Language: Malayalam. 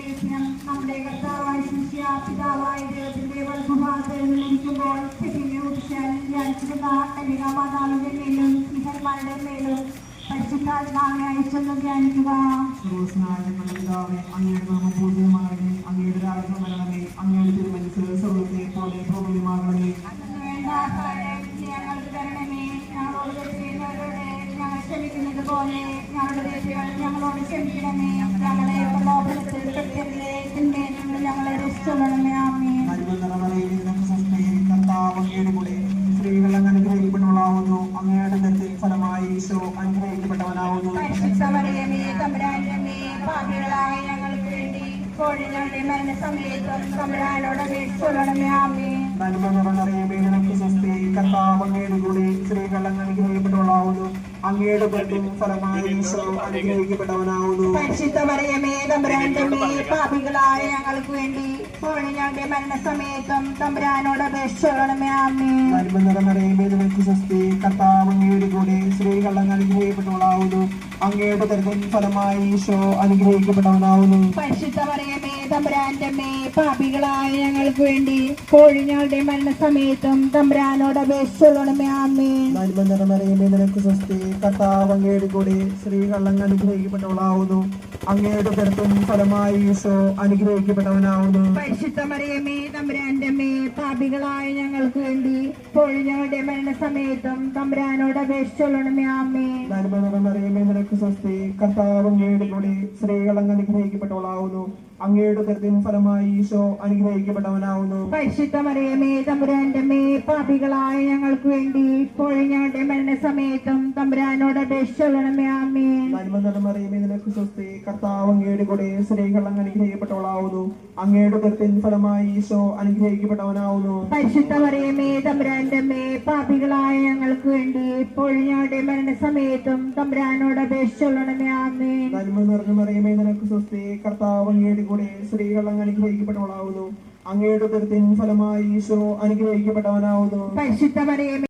ലേഖനം നമ്മുടെ പിതാവായ പോലെ ഞങ്ങളുടെ ഞങ്ങളോട് ക്ഷമിക്കണമേ. തിന്മയിൽ നിന്ന് ഞങ്ങളെ രക്ഷിച്ചുകൊള്ളണമേ ആമേ സ്ത്രീകൾ അനുഗ്രഹിക്കപ്പെട്ടവളാവുന്നു അങ്ങയുടെ തെറ്റിൽ ഫലമായി ഈശോ അനുഗ്രഹിക്കപ്പെട്ടവനാവുന്നു ഞങ്ങൾക്ക് വേണ്ടി കോഴികളുടെ മരണസമയത്തും തമ്പുരാനോട് അപേക്ഷിച്ചുകൊള്ളണമേ ആമേ നന്മ നിറഞ്ഞറിയമേ നിനക്ക് സ്വസ്തി കർത്താവങ്ങയുടെ കൂടെ സ്ത്രീകൾ അങ്ങയുടെ ബന്ധവും ഫലമായി അനുഗ്രഹിക്കപ്പെട്ടവനാവുന്നു. തമ്പുരാന്റെ പാപികളായ ഞങ്ങൾക്ക് വേണ്ടി ഇപ്പോഴും ഞങ്ങളുടെ മരണസമയത്തും തമ്പുരാനോട് അപേക്ഷിച്ചുകൊള്ളണമേ ആമേ നന്മ നിറഞ്ഞറിയമേ നിനക്ക് സ്വസ്തി കർത്താവങ്ങയുടെ കൂടെ സ്ത്രീകൾ അങ്ങ് അനുഗ്രഹിക്കപ്പെട്ടവളാവുന്നു. അങ്ങയുടെ തരത്തിൽ ഫലമായി ഈശോ അനുഗ്രഹിക്കപ്പെട്ടവനാവുന്നു. പരിശുദ്ധമറിയമേ തമ്പുരാന്റെ മേ പാപികളായ ഞങ്ങൾക്ക് വേണ്ടി കോഴിഞ്ഞാളുടെ ഞങ്ങളുടെ മരണസമയത്തും തമ്പുരാനോട് അപേക്ഷിച്ചുള്ളൂടി ആമേ നന്മ നിറമറിയമേ നിനക്ക് സ്വസ്തി. കർത്താവ് അങ്ങയുടെ കൂടെ സ്ത്രീകൾ അനുഗ്രഹിക്കപ്പെട്ടവളാവുന്നു. അങ്ങയുടെ തരത്തും ഫലമായി ഈശോ അനുഗ്രഹിക്കപ്പെട്ടവനാവുന്നു. പരിശുദ്ധമറിയമേ തമ്പുരാന്റെ മേ പാപികളായ ഞങ്ങൾക്ക് വേണ്ടി കോഴിഞ്ഞാളുടെ ഞങ്ങളുടെ മരണസമയത്തും തമ്പുരാനോട് അപേക്ഷിച്ചുള്ളൂ അമ്മേ നന്മ നിറമറിയമേ നിനക്ക് സ്വസ്തി. കർത്താവ് അങ്ങയുടെ കൂടെ സ്ത്രീകൾ അനുഗ്രഹിക്കപ്പെട്ടവളാവുന്നു. അങ്ങയുടെ കൃത്യം ഫലമായി ഈശോ അനുഗ്രഹിക്കപ്പെട്ടവനാവുന്നു. പരിശുദ്ധമറിയമേ തമ്പുരാന്റെ മേ പാപികളായ ഞങ്ങൾക്ക് വേണ്ടി ഇപ്പോഴും ഞങ്ങളുടെ മരണസമയത്തും തമ്പുരാനോട് അപേക്ഷിച്ചുകൊള്ളണമേ ആമേ നന്മ നിനക്ക് സ്വസ്തി കർത്താവ് അങ്ങയുടെ കൂടെ സ്ത്രീകൾ അങ്ങ് അനുഗ്രഹിക്കപ്പെട്ടവളാവുന്നു. അങ്ങയുടെ കൃത്യം ഫലമായി ഈശോ അനുഗ്രഹിക്കപ്പെട്ടവനാവുന്നു. പരിശുദ്ധമറിയമേ തമ്പുരാന്റെ മേ പാപികളായ ഞങ്ങൾക്ക് വേണ്ടി ഇപ്പോൾ ഞങ്ങളുടെ മരണസമയത്തും തമ്പുരാനോട് അപേക്ഷിച്ചുകൊള്ളണമേ ആമേ നന്മ നിറഞ്ഞ മറിയമേ നിനക്ക് സ്വസ്തി കർത്താവ് അങ്ങയുടെ കൂടെ സ്ത്രീകൾ അങ്ങ് അനുഗ്രഹിക്കപ്പെട്ടവളാവുന്നു. അങ്ങയുടെ തെരത്തിൻ ഫലമായി ഈശോ അനുഗ്രഹിക്കപ്പെട്ടവനാവുന്നു.